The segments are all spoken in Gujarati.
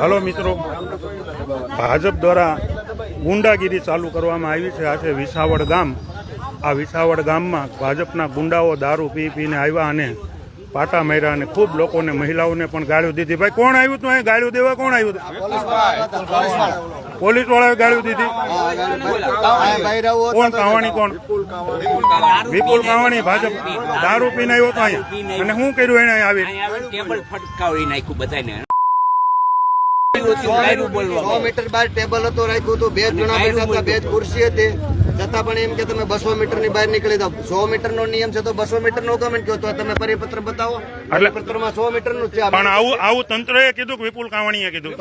હલો, મિત્રો. ભાજપ દ્વારા ગુંડાગીરી ચાલુ કરવામાં આવી છે. આ છે વિસાવડ ગામ, આ વિસાવડ ગામમાં ભાજપના ગુંડાઓ દારૂ પી પીને આવ્યા અને પાટા માર્યા અને ખૂબ લોકોને મહિલાઓને પણ ગાળ્યું દીધી. ભાઈ કોણ આવ્યું તું અહીં? ગાળ્યું દેવા કોણ આવ્યું હતું પોલીસ વાળાએ ગાળ્યું દીધી. કોણ? કાવાણી કોણ? વિપુલ કાવાણી ભાજપ. દારૂ પીને આવ્યો તો અહીંયા. અને શું કર્યું એને અહીં આવી ટેબલ ફટકાવી નાખ્યું બધાને. સો મીટર બાર ટેબલ હતો રાખ્યું હતું. બે જણા બેઠા હતા બે ખુરશી હતી. છતાં પણ એમ કે તમે બસો મીટરની બહાર નીકળી જાઓ. સો મીટર નો નિયમ છે તો બસો મીટર નો કમેન્ટ કહો તો તમે પરિપત્ર બતાવો. પરિપત્રમાં સો મીટરનું છે. પણ આવું આવું તંત્રએ કીધું કે વિપુલ કાવાણીએ કીધું?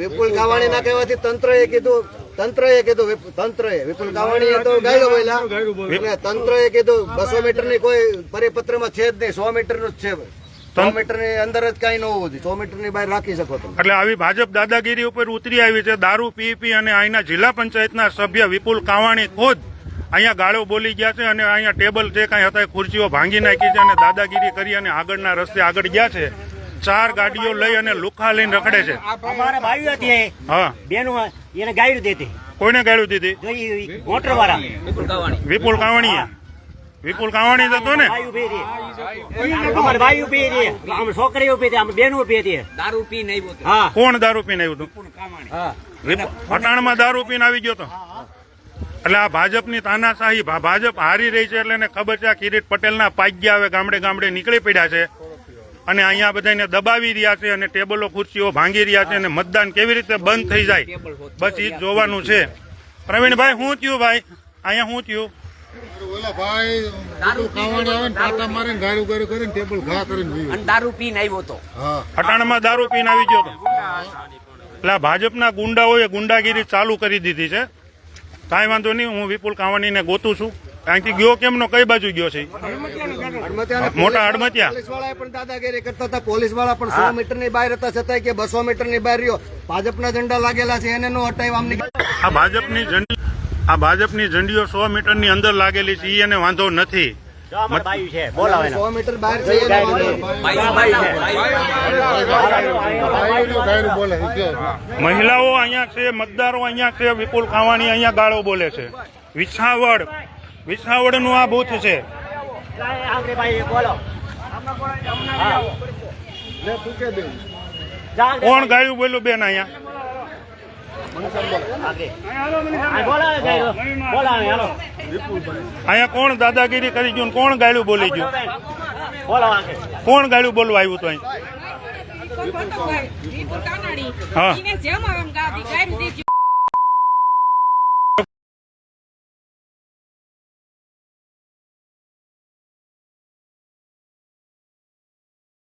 વિપુલ કાવાણી ના કહેવાથી તંત્ર એ કીધું તંત્ર એ કીધું તંત્ર એ વિપુલ કાવાણી તો ગાયલો બોલ્યા. તંત્ર એ કીધું બસો મીટરની કોઈ પરિપત્રમાં છે જ નહીં. સો મીટરનું જ છે. સો મીટરની અંદર જ કઈ ન હોવું જોઈએ. સો મીટરની બહાર રાખી શકો તમે. એટલે આવી ભાજપ દાદાગીરી ઉપર ઉતરી આવી છે. દારૂ પી પી અને અહીંના જિલ્લા પંચાયતના સભ્ય વિપુલ કાવાણી ખુદ અહીંયા ગાળો બોલી ગયા છે અને અહીંયા ટેબલ જે કાંઈ હતા એ ખુરશીઓ ભાંગી નાખી છે અને દાદાગીરી કરી અને આગળના રસ્તે આગળ ગયા છે. ચાર ગાડીઓ લઈ અને લુખા લઈને રખડે છે. અમારા ભાઈઓ હતી હા. બેનો એને ગાયરું દેતી. કોઈને ગાળ્યું દીધી? મોટર વાળા વિપુલ કાવાણીએ. વિપુલ કાવાણી જ હતો ને? ભાઈ ઊભી રહી અમે છોકરી ઊભી હતી આમ બેન ઊભી હતી દારૂ પી આવ્યો હા. કોણ દારૂ પીને આવ્યું હતું? પટાણમાં દારૂ પીને આવી ગયો તો? એટલે આ ભાજપની તાનાશાહી ભાજપ હારી રહી છે એટલે એને ખબર છે આ કિરીટ પટેલના પાગ્યા હવે ગામડે ગામડે નીકળી પડ્યા છે. અને અહીંયા બધાને દબાવી રહ્યા છે અને ટેબલો ખુરશીઓ ભાંગી રહ્યા છે અને મતદાન કેવી રીતે બંધ થઈ જાય? બસ એ જોવાનું છે. પ્રવીણભાઈ શું થયું ભાઈ? અહીંયા શું થયું? ઓલા ભાઈ પેલું ખાવાની આવે ને પાટા મારે ને ગારું ગારું કરીને ટેબલ ઘા કરીને વીવે. અને દારૂ પીને આવ્યો તો. હા. દારૂ પીને આવી ગયો એટલે ભાજપના ગુંડાઓએ ગુંડાગીરી ચાલુ કરી દીધી છે. કાંઈ વાંધો નહીં હું વિપુલ કાવાણીને ગોતું છું. અહીંથી ગયો કેમનો? કઈ બાજુ ગયો છે મોટા હડમતિયા. પોલીસવાળા પણ દાદાગીરી કરતા હતા. પોલીસવાળા પણ સો મીટરની બહાર હતા છતાંય કે બસો મીટરની બહાર રહ્યો. ભાજપના ઝંડા લાગેલા છે એને નો હટાવ્યા આમ આ ભાજપની ઝંડી આ ભાજપની ઝંડીઓ સો મીટરની અંદર લાગેલી છે એ એને વાંધો નથી. મહિલાઓ અહીંયા છે મતદારો અહીંયા છે વિપુલ ખાવાની અહીંયા ગાળો બોલે છે. વિસાવડ વિસાવડનું આ બૂથ છે. કોણ ગાયું બોલ્યું બેન અહીંયા આંગળી. આ બોલાવે ગાયરું. બોલાવે હાલો અહીંયા કોણ દાદાગીરી કરી ગયું કોણ ગાયડું બોલી ગયું? કોણ ગાયડું બોલવા આવ્યું તો અહીં? હા.